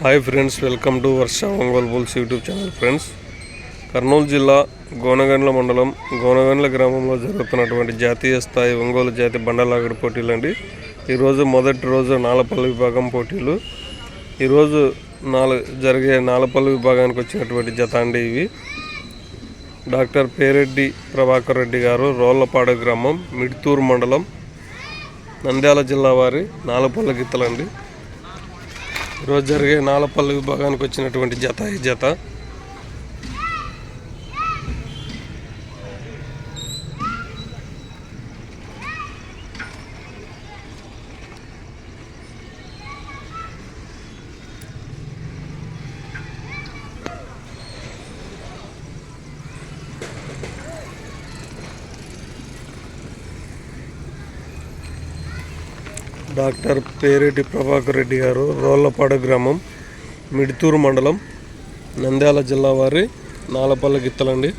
Hi friends welcome to Varsha Ongole bulls YouTube channel friends. Kurnool జిల్లా గోనగండ్ల మండలం గోనగండ్ల గ్రామంలో జరుగుతున్నటువంటి జాతీయ స్థాయి ఒంగోలు జాతి బండలాగడి పోటీలు అండి. ఈరోజు మొదటి రోజు నాలపల్లి విభాగం పోటీలు. ఈరోజు నాలుగు జరిగే నాలపల్లి విభాగానికి వచ్చినటువంటి జత అండి ఇవి. డాక్టర్ పేరెడ్డి ప్రభాకర్ రెడ్డి గారు రోళ్ళపాడు గ్రామం మిడ్తూరు మండలం నంద్యాల జిల్లా వారి నాలపల్లి గిత్తలండి. ఈరోజు జరిగే నాలపల్లి విభాగానికి వచ్చినటువంటి జత ఈ జత. డాక్టర్ పేరెడ్డి ప్రభాకర్ రెడ్డి గారు రోళ్ళపాడు గ్రామం మిడితూరు మండలం నంద్యాల జిల్లా వారి నాలపల్లి గిత్తలండి.